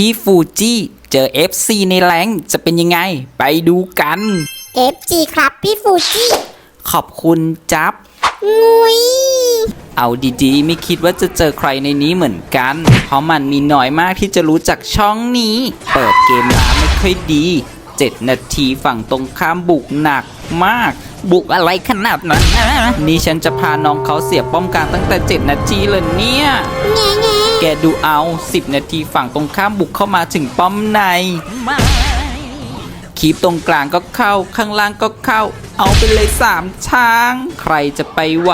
ที่ฟูจิเจอ FC ในแรงค์จะเป็นยังไง ไปดูกัน FG ครับพี่ฟูจิขอบคุณจับ งุยเอาดีๆ ไม่คิดว่าจะเจอใครในนี้เหมือนกัน เพราะมันมีน้อยมากที่จะรู้จักช่องนี้ เปิดเกมมาไม่ค่อยดี 7 นาทีฝั่งตรงข้ามบุกหนักมาก บุกอะไรขนาดนั้นนะนี่ฉันจะพาน้องเขาเสียป้อมกลางตั้งแต่ 7 นาทีเลยเนี่ย แง่แง่ แกดูเอา 10 นาทีฝั่งตรงข้ามบุกเข้ามาถึงป้อมในคีบตรงกลางก็เข้าข้างล่างก็เข้า เอาไปเลยสามช้าง ใครจะไปไหว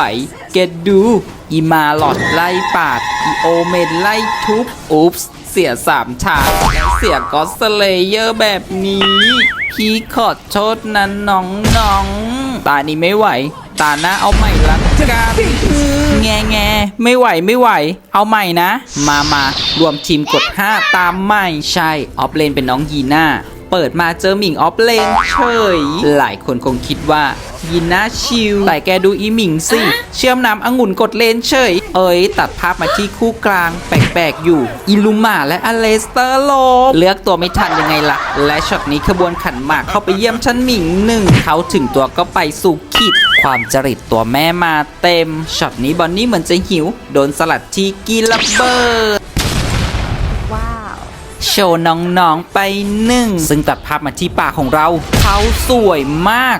แกดูอีมาหลอดไล่ปาดอีโอเมนไล่ทุบอุ๊ปส์เสียสามช้างแล้วเสียก็สเลเยอร์แบบนี้ พี่ขอโทษนะน้องน้องๆตานี้ไม่ไหว ตาหน้าเอาใหม่ละกันแงแงไม่ไหวไม่ไหว เอาใหม่นะ มามารวมทีมกด 5 ตามใหม่ใช่ ออฟเลนเป็นน้องยีน่าเปิดมาเจอหมิงออฟเลนเฉย หลายคนคงคิดว่ายีน่าชิลแต่แกดูอีหมิงสิ เชื่อมน้ำองุ่นกดเลนเฉย เอ้ย ตัดภาพมาที่คู่กลางแปลกๆอยู่ อิลูมาและอเลสเตอร์โลเลือกตัวไม่ทันยังไงล่ะ และช็อตนี้ขบวนขันหมากเข้าไปเยี่ยมชั้นหมิงหนึ่งเขาถึงตัวก็ไปสู่ขีดความจริตตัวแม่มาเต็มช็อตนี้บอนนี่เหมือนจะหิว โดนสลัดที่กินระเบิดว้าวโชว์น้องๆไปหนึ่ง ซึ่งตัดภาพมาที่ปากของเรา เขาสวยมาก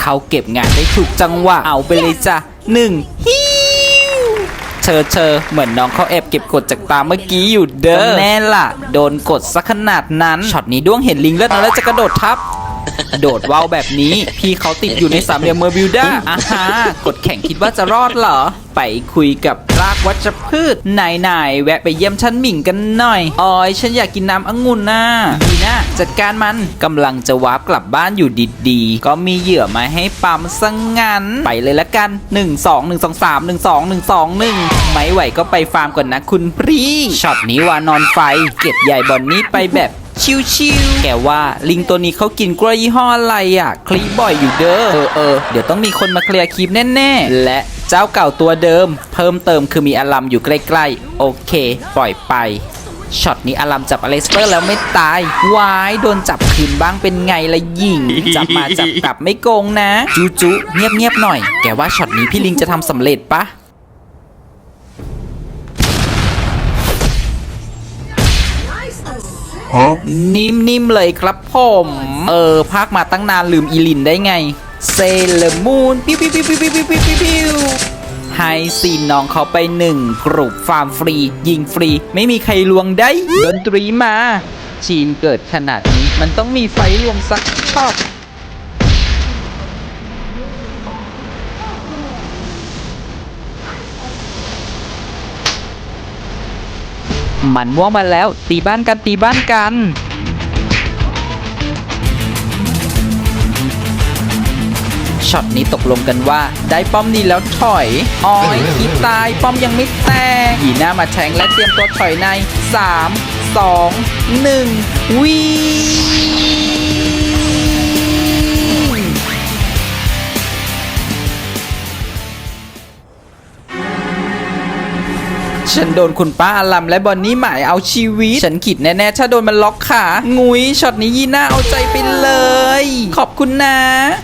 เขาเก็บงานได้ถูกจังหวะเอาไปเลยจ้ะหนึ่งฮิว เชอเชอเหมือนน้องเขาแอบเก็บกดจากตาเมื่อกี้อยู่เด้อแน่ล่ะ โดนกดซะขนาดนั้นช็อตนี้ด้วงเห็นลิงเลือดแล้วจะกระโดดทับ โดดว่าวแบบนี้ พี่เขาติดอยู่ในสามเหลี่ยมเมอร์บิวด้าอาฮากดแข่งคิดว่าจะรอดเหรอ ไปคุยกับรากวัชพืชนายนายๆแวะไปเยี่ยมฉันหมิงกันหน่อยออยฉันอยากกินน้ำองุ่นนะดีนะจัดการมันกำลังจะวาร์ปกลับบ้านอยู่ดีๆ ก็มีเหยื่อมาให้ปั๊มซะงงั้นไปเลยละกัน 1 2 1 2 3 1 2 1 2 1 ไม่ไหวก็ไปฟาร์มก่อนนะคุณพรีช็อตนี้วานอนไฟ เก็บใหญ่บอนนี้ไปแบบ ชิวๆแกว่าลิงตัวนี้เขากินกล้วยยี่ห้ออะไรอะ คลีบ่อยอยู่เด้อเออเออเดี๋ยวต้องมีคนมาเคลียร์คลิปแน่ๆ และเจ้าเก่าตัวเดิม เพิ่มเติมคือมีอลัมอยู่ใกล้ๆ โอเค ปล่อยไปช็อตนี้อลัมจับอเลสเตอร์แล้วไม่ตายวายโดนจับคืนบ้างเป็นไงละหญิง จับมาจับกลับไม่โกงนะจูจูเงียบๆหน่อย แกว่าช็อตนี้พี่ลิงจะทำสำเร็จปะ นิ่มๆเลยครับผม เออภาคมาตั้งนานลืมอีลินได้ไง เซเลมูนปิ้วปิ้วปิ้วปิ้วปิ้วปิ้วปิ้วปิ้วให้ซีนน้องเขาไปหนึ่งกรุปฟาร์มฟรี ยิงฟรี ไม่มีใครลวงได้ดนตรีมาทีมเกิดขนาดนี้ มันต้องมีไฟลวงสักช็อ ตมันม่วงมาแล้ว ตีบ้านกันตีบ้านกันช็อตนี้ตกลงกันว่าได้ป้อมนี้แล้วถอยอ้อยคิดตายป้อมยังไม่แตกหยีหน้ามาแทงและเตรียมตัวถอยใน 3 2 1 วิ่ง ฉันโดนคุณป้าอลัมและบอนนี่หมายเอาชีวิต ฉันขิดแน่ๆถ้าโดนมันล็อกขางุยช็อตนี้ยีน่าเอาใจไปเลย ขอบคุณนะ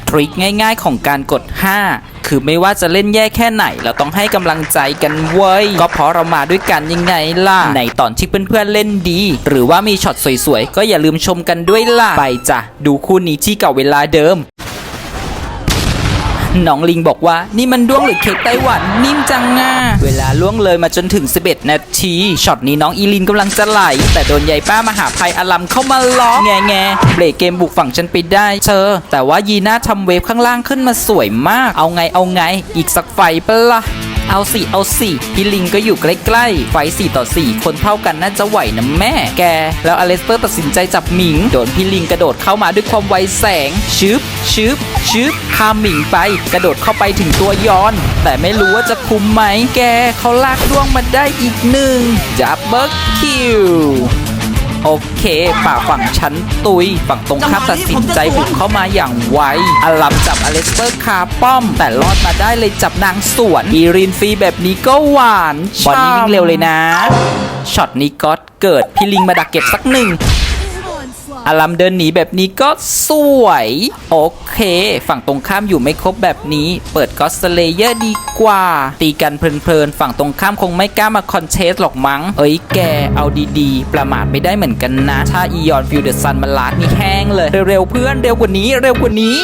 ทริคง่ายๆของการกด 5คือไม่ว่าจะเล่นแย่แค่ไหน เราต้องให้กำลังใจกันเว้ย ก็เพราะเรามาด้วยกันยังไงล่ะ ในตอนที่เพื่อนๆเล่นดี หรือว่ามีช็อตสวยๆ ก็อย่าลืมชมกันด้วยล่ะ ไปจ้ะ ดูคู่นี้ที่เก่าเวลาเดิม น้องลิงบอกว่านี่มันด้วงหรือเค้กไต้หวันนิ่มจังง่าเวลาล่วงเลยมาจนถึง 11 นาทีช็อตนี้น้องอีลินกำลังจะไหล แต่โดนยายป้ามหาภัยอลัมเข้ามาล้อแงแงเบรกเกมบุกฝั่งฉันไปได้เธอแต่ว่ายีน่าทำเวฟข้างล่างขึ้นมาสวยมาก เอาไงเอาไง อีกสักไฟเปล่า เอาสิเอาสิพี่ลิงก็อยู่ใกล้ๆ ไฟ4ต่อ 4 คนเท่ากันน่าจะไหวนะแม่ แก แล้วอเลสเตอร์ตัดสินใจจับหมิง โดนพี่ลิงกระโดดเข้ามาด้วยความไวแสง ชึบชึบชึบข้าหมิงไป กระโดดเข้าไปถึงตัวยอน แต่ไม่รู้ว่าจะคุมไหมแกเขาลากล่วงมาได้อีกหนึ่งจับเบิร์กคิว โอเค ป่าฝั่งชั้นตุย ฝั่งตรงข้ามตัดสินใจบุกเข้ามาอย่างไวอลัมจับอเลสเตอร์คาป้อม แต่รอดมาได้เลยจับนางสวน อีรินฟรีแบบนี้ก็หวานบอลนี้วิ่งเร็วเลยนะ ช็อตนี้ก็เกิดพี่ลิงมาดักเก็บสักหนึ่ง อารัมเดินหนีแบบนี้ก็สวย โอเค ฝั่งตรงข้ามอยู่ไม่ครบแบบนี้ เปิดก็สเลเยอร์ดีกว่า ตีกันเพลินๆ ฝั่งตรงข้ามคงไม่กล้ามาคอนเทสหรอกมั้ง เอ้ยแก เอาดีๆ ประมาทไม่ได้เหมือนกันนะ ถ้าอียอนฟิวเดอร์ซันมาลาดนี่แห้งเลย เร็วๆเพื่อนเร็วกว่านี้เร็วกว่านี้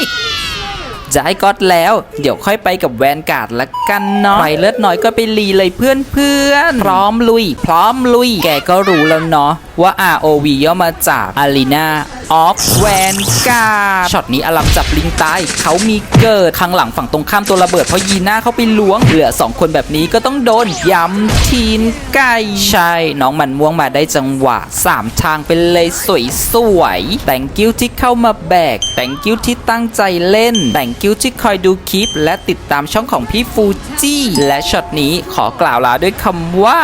จะให้ก๊อตแล้ว เดี๋ยวค่อยไปกับแวนการ์ดละกันเนาะไปเลือดน้อยก็ไปรีเลยเพื่อนเพื่อนพร้อมลุย พร้อมลุย แกก็รู้แล้วเนาะว่า ROV ย่อมาจาก Arena of Vanguard ช็อตนี้อลัมจับลิงตายเขามีเกิดข้างหลังฝั่งตรงข้ามตัวระเบิดเพราะยีน่าเขาไปล้วง เหลือ 2 คนแบบนี้ก็ต้องโดนย้ำทีนไก่ใช่ น้องมันม่วงมาได้จังหวะ 3 ทางเป็นเลยสวยสวยๆแต่งกิ้วที่เข้ามาแบกแต่งกิ้วที่ตั้งใจเล่นแต่งกิ้วที่คอยดูคลิป และติดตามช่องของพี่ฟูจี้และช็อตนี้ขอกล่าวลาด้วยคำว่า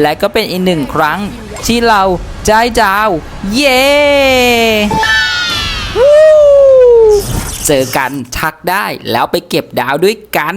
และก็เป็นอีกหนึ่งครั้ง ที่เราได้ดาว เย้เจอกันทักได้แล้วไปเก็บดาวด้วยกัน